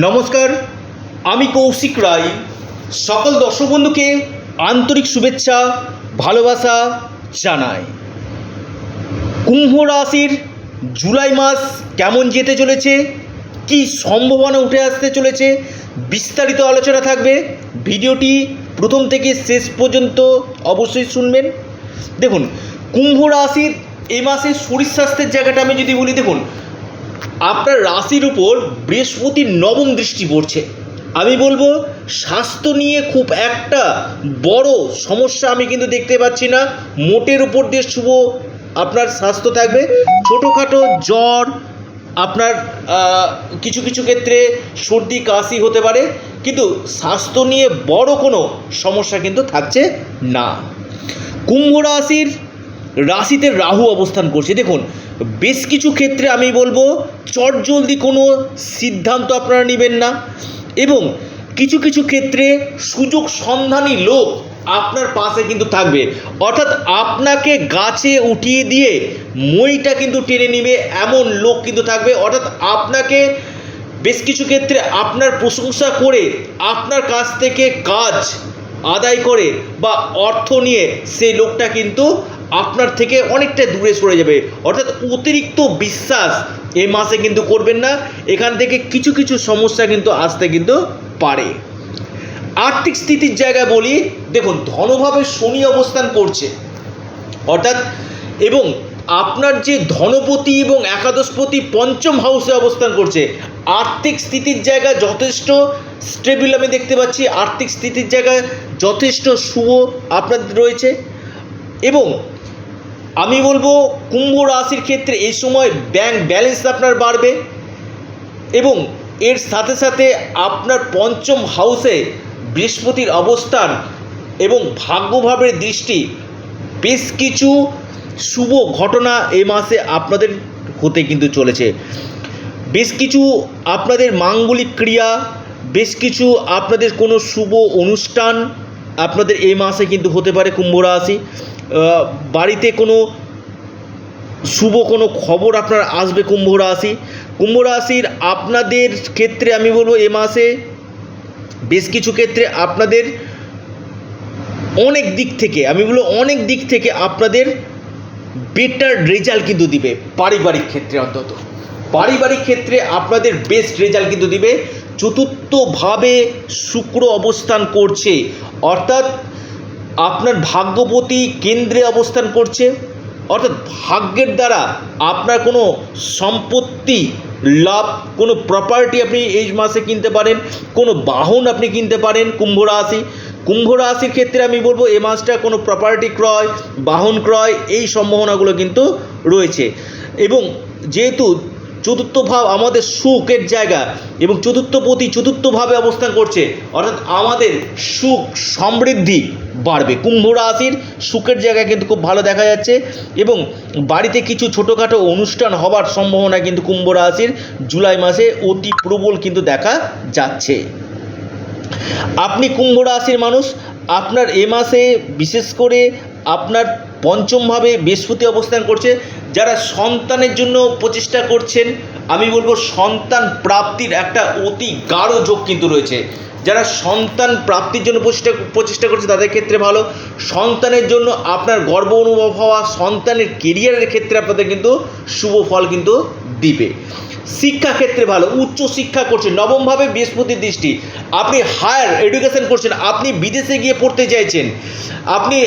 নমস্কার, আমি কৌশিক রায়। সকল দর্শক বন্ধুকে আন্তরিক শুভেচ্ছা, ভালোবাসা জানাই। কুম্ভ রাশির জুলাই মাস কেমন যেতে চলেছে? কি সম্ভাবনা উঠে আসতে চলেছে? বিস্তারিত আলোচনা থাকবে। ভিডিওটি প্রথম থেকে শেষ পর্যন্ত অবশ্যই শুনবেন। দেখুন, কুম্ভ রাশির এই মাসের শরীর স্বাস্থ্যের জায়গাটা আমি যদি বলি, দেখুন আপনার রাশির উপর বৃহস্পতির নবম দৃষ্টি পড়ছে। আমি বলব, স্বাস্থ্য নিয়ে খুব একটা বড় সমস্যা আমি কিন্তু দেখতে পাচ্ছি না। মোটের উপর দিয়ে শুভ আপনার স্বাস্থ্য থাকবে। ছোটোখাটো জ্বর, আপনার কিছু কিছু ক্ষেত্রে সর্দি, কাশি হতে পারে। কিন্তু স্বাস্থ্য নিয়ে বড় কোনো সমস্যা কিন্তু থাকছে না। কুম্ভ রাশির রাশিতে রাহু অবস্থান করছে। দেখুন, বেশ কিছু ক্ষেত্রে আমি বলব, চটজলদি কোনো সিদ্ধান্ত আপনারা নেবেন না এবং কিছু কিছু ক্ষেত্রে সুযোগ সন্ধানী লোক আপনার পাশে কিন্তু থাকবে। অর্থাৎ আপনাকে গাছে উঠিয়ে দিয়ে মইটা কিন্তু টেনে নিবে, এমন লোক কিন্তু থাকবে। অর্থাৎ আপনাকে বেশ কিছু ক্ষেত্রে আপনার প্রশংসা করে, আপনার কাছ থেকে কাজ আদায় করে বা অর্থ নিয়ে সেই লোকটা কিন্তু আপনার থেকে অনেকটা দূরে সরে যাবে। অর্থাৎ অতিরিক্ত বিশ্বাস এই মাসে কিন্তু করবেন না। এখান থেকে কিছু কিছু সমস্যা কিন্তু আসতে কিন্তু পারে। আর্থিক স্থিতির জায়গায় বলি, দেখুন, ধনভাবে শনি অবস্থান করছে। অর্থাৎ, এবং আপনার যে ধনপতি এবং একাদশপতি পঞ্চম হাউসে অবস্থান করছে, আর্থিক স্থিতির জায়গা যথেষ্ট স্টেবিল আমি দেখতে পাচ্ছি। আর্থিক স্থিতির জায়গায় যথেষ্ট শুভ আপনাদের রয়েছে। এবং আমি বলব, কুম্ভ রাশির ক্ষেত্রে এই সময় ব্যাংক ব্যালেন্স আপনার বাড়বে এবং এর সাথে সাথে আপনার পঞ্চম হাউসে বৃহস্পতির অবস্থান এবং ভাগ্যভাবের দৃষ্টি বেশ কিছু শুভ ঘটনা এই মাসে আপনাদের হতে কিন্তু চলেছে। বেশ কিছু আপনাদের মাঙ্গলিক ক্রিয়া, বেশ কিছু আপনাদের কোনো শুভ অনুষ্ঠান আপনাদের এই মাসে কিন্তু হতে পারে কুম্ভ রাশি। বাড়িতে কোনো শুভ কোনো খবর আপনার আসবে কুম্ভ রাশি? কুম্ভ রাশির আপনাদের ক্ষেত্রে আমি বলব এ মাসে বেশ কিছু ক্ষেত্রে আপনাদের অনেক দিক থেকে, আমি বলব অনেক দিক থেকে আপনাদের বেটার রেজাল্ট কিন্তু দিবে পারিবারিক ক্ষেত্রে অন্তত। পারিবারিক ক্ষেত্রে আপনাদের বেস্ট রেজাল্ট কিন্তু দিবে। চতুর্থভাবে শুক্র অবস্থান করছে, অর্থাৎ আপনার ভাগ্যপতি কেন্দ্রে অবস্থান করছে, অর্থাৎ ভাগ্যের দ্বারা আপনার কোনো সম্পত্তি লাভ, কোনো প্রপার্টি আপনি এই মাসে কিনতে পারেন, কোনো বাহন আপনি কিনতে পারেন কুম্ভ রাশি। কুম্ভ রাশির ক্ষেত্রে আমি বলব, এ মাসটা কোনো প্রপার্টি ক্রয়, বাহন ক্রয়, এই সম্ভাবনাগুলো কিন্তু রয়েছে। এবং যেহেতু চতুর্থ ভাব আমাদের সুখের জায়গা এবং চতুর্থ চতুর্থপতি চতুর্থভাবে অবস্থান করছে। অর্থাৎ আমাদের সুখ সমৃদ্ধি বাড়বে। কুম্ভ রাশির সুখের জায়গা কিন্তু খুব ভালো দেখা যাচ্ছে এবং বাড়িতে কিছু ছোটোখাটো অনুষ্ঠান হবার সম্ভাবনা কিন্তু কুম্ভ রাশির জুলাই মাসে অতি প্রবল কিন্তু দেখা যাচ্ছে। আপনি কুম্ভ রাশির মানুষ, আপনার এ মাসে বিশেষ করে আপনার পঞ্চমভাবে বৃহস্পতি অবস্থান করছে। যারা সন্তানের জন্য প্রচেষ্টা করছেন, আমি বলব সন্তান প্রাপ্তির একটা অতি গাঢ় যোগ কিন্তু রয়েছে। যারা সন্তান প্রাপ্তির জন্য প্রচেষ্টা প্রচেষ্টা করছে, তাদের ক্ষেত্রে ভালো। সন্তানের জন্য আপনার গর্ব অনুভব হওয়া, সন্তানের কেরিয়ারের ক্ষেত্রে আপনাদের কিন্তু শুভ ফল কিন্তু দিবে। শিক্ষা ক্ষেত্রে ভালো, উচ্চ শিক্ষা করছেন, নবমভাবে বৃহস্পতির দৃষ্টি। আপনি হায়ার এডুকেশন করছেন, আপনি বিদেশে গিয়ে পড়তে চাইছেন। আপনি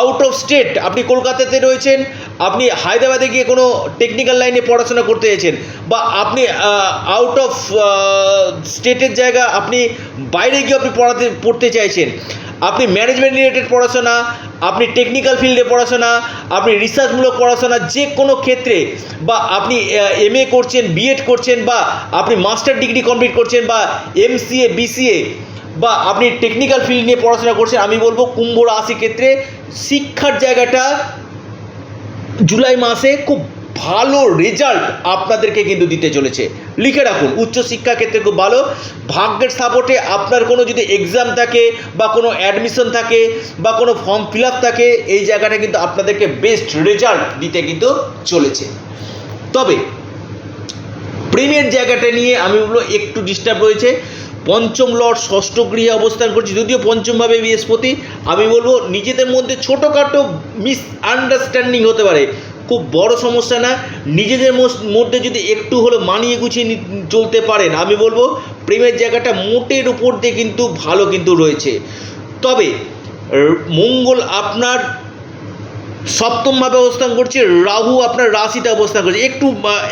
আউট অফ স্টেট আপনি কলকাতাতে রয়েছেন, আপনি হায়দ্রাবাদে গিয়ে কোনো টেকনিক্যাল লাইনে পড়াশোনা করতে চাইছেন, বা আপনি আউট অফ স্টেটের জায়গা আপনি বাইরে গিয়ে আপনি পড়াতে, পড়তে চাইছেন। আপনি ম্যানেজমেন্ট রিলেটেড পড়াশোনা আপনি টেকনিক্যাল ফিল্ডে পড়াশোনা, আপনি রিসার্চমূলক পড়াশোনা যে কোনো ক্ষেত্রে বা আপনি এম করছেন বিএড করছেন বা আপনি মাস্টার ডিগ্রি কমপ্লিট করছেন বা এমসিএ বিসিএ বা আপনি টেকনিক্যাল ফিল্ড নিয়ে পড়াশোনা করছেন, আমি বলব কুম্ভ রাশি ক্ষেত্রে শিক্ষার জায়গাটা জুলাই মাসে খুব ভালো রেজাল্ট আপনাদেরকে কিন্তু দিতে চলেছে। লিখে রাখুন, উচ্চশিক্ষা ক্ষেত্রে খুব ভালো, ভাগ্যের সাপোর্টে আপনার কোনো যদি এক্সাম থাকে বা কোনো অ্যাডমিশন থাকে বা কোনো ফর্ম ফিল আপ থাকে, এই জায়গাটা কিন্তু আপনাদেরকে বেস্ট রেজাল্ট দিতে কিন্তু চলেছে। তবে প্রেমের জায়গাটা নিয়ে আমি বলব একটু ডিস্টার্ব রয়েছে। পঞ্চম লর্ড ষষ্ঠ গৃহে অবস্থান করছে, যদিও পঞ্চমভাবে বৃহস্পতি। আমি বলব, নিজেদের মধ্যে ছোটোখাটো মিস আন্ডারস্ট্যান্ডিং হতে পারে। খুব বড় সমস্যা না। নিজেদের মধ্যে যদি একটু হলো মানিয়ে গুছিয়ে চলতে পারেন, আমি বলব প্রেমের জায়গাটা মোটের উপর দিয়ে কিন্তু ভালো কিন্তু রয়েছে। তবে মঙ্গল আপনার সপ্তমভাবে অবস্থান করছে, রাহু আপনার রাশিতে অবস্থান করছে। একটু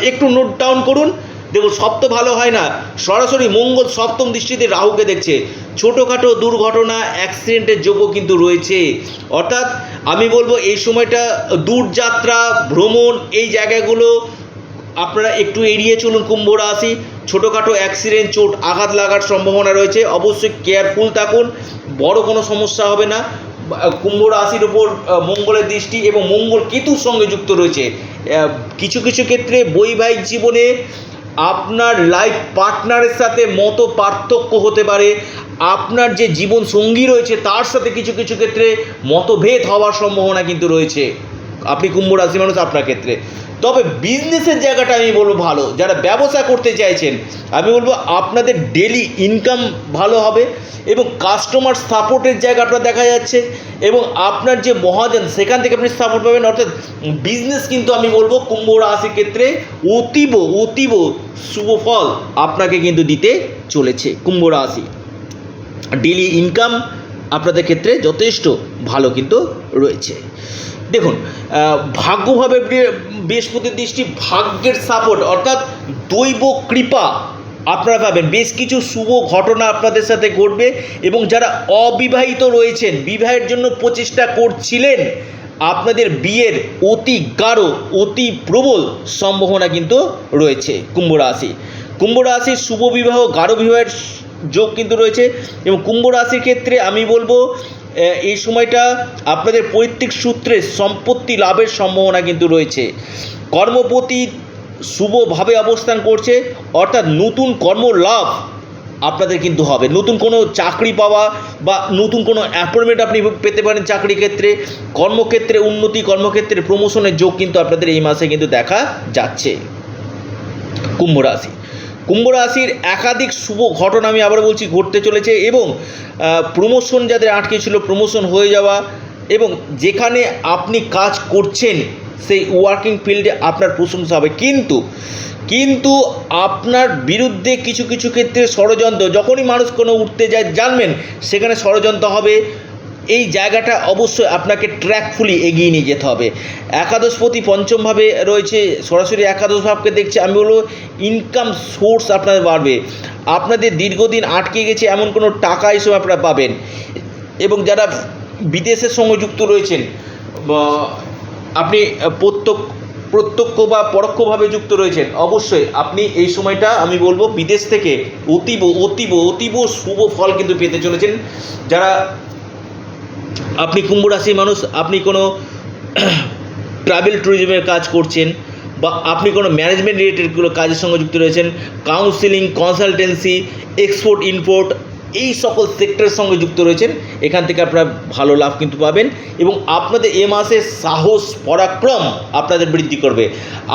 একটু নোট ডাউন করুন। দেখুন সপ্ত ভালো হয় না। সরাসরি মঙ্গল সপ্তম দৃষ্টিতে রাহুকে দেখছে। ছোটোখাটো দুর্ঘটনা, অ্যাক্সিডেন্টের যোগও কিন্তু রয়েছে। অর্থাৎ আমি বলব, এই সময়টা দূরযাত্রা, ভ্রমণ, এই জায়গাগুলো আপনারা একটু এড়িয়ে চলুন কুম্ভ রাশি ছোটোখাটো অ্যাক্সিডেন্ট, চোট, আঘাত লাগার সম্ভাবনা রয়েছে। অবশ্যই কেয়ারফুল থাকুন। বড় কোনো সমস্যা হবে না। কুম্ভ রাশির উপর মঙ্গলের দৃষ্টি এবং মঙ্গল কেতুর সঙ্গে যুক্ত রয়েছে। কিছু কিছু ক্ষেত্রে বৈবাহিক জীবনে আপনার লাইফ পার্টনারের সাথে মতো পার্থক্য হতে পারে, আপনার যে জীবন সঙ্গী রয়েছে তার সাথে কিছু কিছু ক্ষেত্রে মতভেদ হওয়ার সম্ভাবনা কিন্তু রয়েছে। আপনি কুম্ভ রাশি মানুষ, আপনার ক্ষেত্রে। তবে বিজনেসের জায়গাটা আমি বলব ভালো। যারা ব্যবসা করতে চাইছেন, আমি বলব আপনাদের ডেলি ইনকাম ভালো হবে এবং কাস্টমার সাপোর্টের জায়গাটা দেখা যাচ্ছে এবং আপনার যে মহাজন, সেখান থেকে আপনি সাপোর্ট পাবেন। অর্থাৎ বিজনেস কিন্তু আমি বলব কুম্ভ রাশির ক্ষেত্রে অতীব অতীব শুভ ফল আপনাকে কিন্তু দিতে চলেছে কুম্ভ রাশি। ডেলি ইনকাম আপনাদের ক্ষেত্রে যথেষ্ট ভালো কিন্তু রয়েছে। দেখুন ভাগ্যভাবে বৃহ- বৃহস্পতির দৃষ্টি ভাগ্যের সাপোর্ট অর্থাৎ দৈব কৃপা আপনারা পাবেন বেশ কিছু শুভ ঘটনা আপনাদের সাথে ঘটবে এবং যারা অবিবাহিত রয়েছেন, বিবাহের জন্য প্রচেষ্টা করছিলেন, আপনাদের বিয়ের অতি গাঢ়, অতি প্রবল সম্ভাবনা কিন্তু রয়েছে কুম্ভ রাশি। কুম্ভ রাশির শুভ বিবাহ, গাঢ় বিবাহের যোগ কিন্তু রয়েছে এবং কুম্ভ রাশির ক্ষেত্রে আমি বলব এই সময়টা আপনাদের পৈতৃক সূত্রে সম্পত্তি লাভের সম্ভাবনা কিন্তু রয়েছে। কর্মপতি শুভভাবে অবস্থান করছে, অর্থাৎ নতুন কর্ম লাভ আপনাদের কিন্তু হবে। নতুন কোনো চাকরি পাওয়া বা নতুন কোনো অ্যাপয়েন্টমেন্ট আপনি পেতে পারেন চাকরি ক্ষেত্রে, কর্মক্ষেত্রে উন্নতি, কর্মক্ষেত্রে প্রমোশনের যোগ কিন্তু আপনাদের এই মাসে কিন্তু দেখা যাচ্ছে। কুম্ভ রাশি। কুম্ভ রাশির একাধিক শুভ ঘটনা আমি আবার বলছি, ঘটতে চলেছে এবং প্রমোশন যাদের আটকে ছিল প্রমোশন হয়ে যাওয়া এবং যেখানে আপনি কাজ করছেন, সেই ওয়ার্কিং ফিল্ডে আপনার প্রশংসা হবে। কিন্তু কিন্তু আপনার বিরুদ্ধে কিছু কিছু ক্ষেত্রে ষড়যন্ত্র, যখনই মানুষ কোনো উঠতে যায়, জানবেন, সেখানে ষড়যন্ত্র হবে। এই জায়গাটা অবশ্যই আপনাকে ট্র্যাকফুলি এগিয়ে নিয়ে যেতে হবে। একাদশপতি পঞ্চমভাবে রয়েছে, সরাসরি একাদশ ভাবকে দেখছে, আমি বলব ইনকাম সোর্স আপনাদের বাড়বে। আপনাদের দীর্ঘদিন আটকে গেছে এমন কোনো টাকা হিসেবে আপনারা পাবেন। এবং যারা বিদেশের সঙ্গে যুক্ত রয়েছেন আপনি প্রত্যক্ষ প্রত্যক্ষ বা পরোক্ষভাবে যুক্ত রয়েছেন, অবশ্যই আপনি এই সময়টা আমি বলব বিদেশ থেকে অতীব অতীব অতীব শুভ ফল কিন্তু পেতে চলেছেন। যারা আপনি কুম্ভ রাশির মানুষ, আপনি কোনো ট্রাভেল ট্যুরিজমের কাজ করছেন বা আপনি কোনো ম্যানেজমেন্ট রিলেটেড কোনো কাজের সঙ্গে যুক্ত রয়েছেন কাউন্সিলিং কনসালটেন্সি এক্সপোর্ট ইম্পোর্ট এই সকল সেক্টরের সঙ্গে যুক্ত রয়েছেন, এখান থেকে আপনারা ভালো লাভ কিন্তু পাবেন এবং আপনাদের এ মাসে সাহস, পরাক্রম আপনাদের বৃদ্ধি করবে।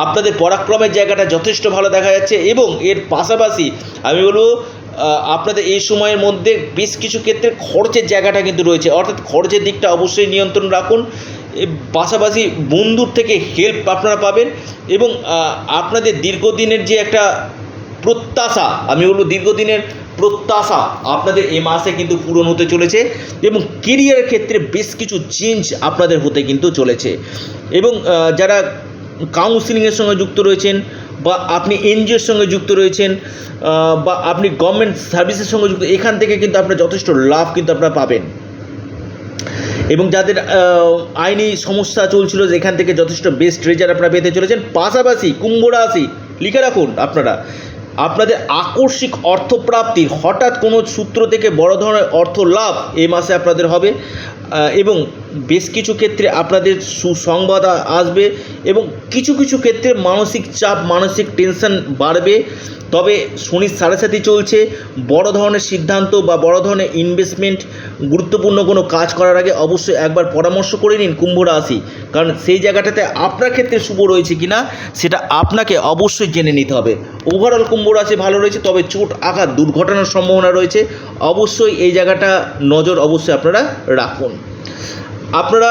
আপনাদের পরাক্রমের জায়গাটা যথেষ্ট ভালো দেখা যাচ্ছে এবং এর পাশাপাশি আমি বলব আপনাদের এই সময়ের মধ্যে বেশ কিছু ক্ষেত্রে খরচের জায়গাটা কিন্তু রয়েছে। অর্থাৎ খরচের দিকটা অবশ্যই নিয়ন্ত্রণ রাখুন। পাশাপাশি বন্ধুর থেকে হেল্প আপনারা পাবেন এবং আপনাদের দীর্ঘদিনের যে একটা প্রত্যাশা, আমি বলব দীর্ঘদিনের প্রত্যাশা আপনাদের এ মাসে কিন্তু পূরণ হতে চলেছে এবং কেরিয়ারের ক্ষেত্রে বেশ কিছু চেঞ্জ আপনাদের হতে কিন্তু চলেছে। এবং যারা কাউন্সিলিংয়ের সঙ্গে যুক্ত রয়েছেন বা আপনি এনজিওর সঙ্গে যুক্ত রয়েছেন বা আপনি গভর্নমেন্ট সার্ভিসের সঙ্গে যুক্ত, এখান থেকে কিন্তু আপনার যথেষ্ট লাভ কিন্তু আপনারা পাবেন। এবং যাদের আইনি সমস্যা চলছিল যেখান থেকে যথেষ্ট বেস্ট রেজাল্ট আপনারা পেতে চলেছেন, পাশাপাশি কুম্ভ রাশি, লিখে রাখুন আপনারা, আপনাদের আকস্মিক অর্থপ্রাপ্তির হঠাৎ কোনো সূত্র থেকে বড় ধরনের অর্থ লাভ এই মাসে আপনাদের হবে এবং বেশ কিছু ক্ষেত্রে আপনাদের সুসংবাদ আসবে এবং কিছু কিছু ক্ষেত্রে মানসিক চাপ, মানসিক টেনশন বাড়বে। তবে শনির সাড়ে সাথে চলছে। বড় ধরনের সিদ্ধান্ত বা বড় ধরনের ইনভেস্টমেন্ট গুরুত্বপূর্ণ কোনো কাজ করার আগে অবশ্যই একবার পরামর্শ করে নিন কুম্ভ রাশি। কারণ সেই জায়গাটাতে আপনার ক্ষেত্রে শুভ রয়েছে কিনা, সেটা আপনাকে অবশ্যই জেনে নিতে হবে। ওভারঅল কুম্ভ রাশি ভালো রয়েছে, তবে চোট, আঘাত, দুর্ঘটনার সম্ভাবনা রয়েছে। অবশ্যই এই জায়গাটা নজর অবশ্যই আপনারা রাখুন। আপনারা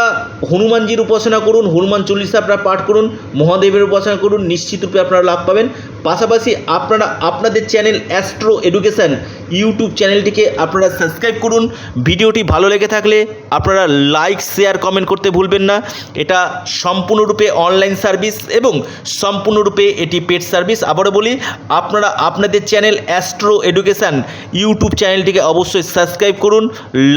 হনুমানজির উপাসনা করুন, হনুমান চল্লিশা আপনারা পাঠ করুন, মহাদেবের উপাসনা করুন নিশ্চিতরূপে আপনারা লাভ পাবেন। পাশাপাশি আপনারা আপনাদের চ্যানেল অ্যাস্ট্রো এডুকেশান ইউটিউব চ্যানেলটিকে আপনারা সাবস্ক্রাইব করুন। ভিডিওটি ভালো লেগে থাকলে আপনারা লাইক, শেয়ার, কমেন্ট করতে ভুলবেন না। এটা সম্পূর্ণরূপে অনলাইন সার্ভিস এবং সম্পূর্ণরূপে এটি পেড সার্ভিস। আবারও বলি, আপনারা আপনাদের চ্যানেল অ্যাস্ট্রো এডুকেশান ইউটিউব চ্যানেলটিকে অবশ্যই সাবস্ক্রাইব করুন,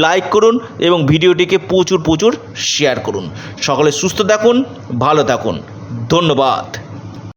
লাইক করুন এবং ভিডিওটিকে প্রচুর প্রচুর শেয়ার করুন। সকলে সুস্থ থাকুন, ভালো থাকুন। ধন্যবাদ।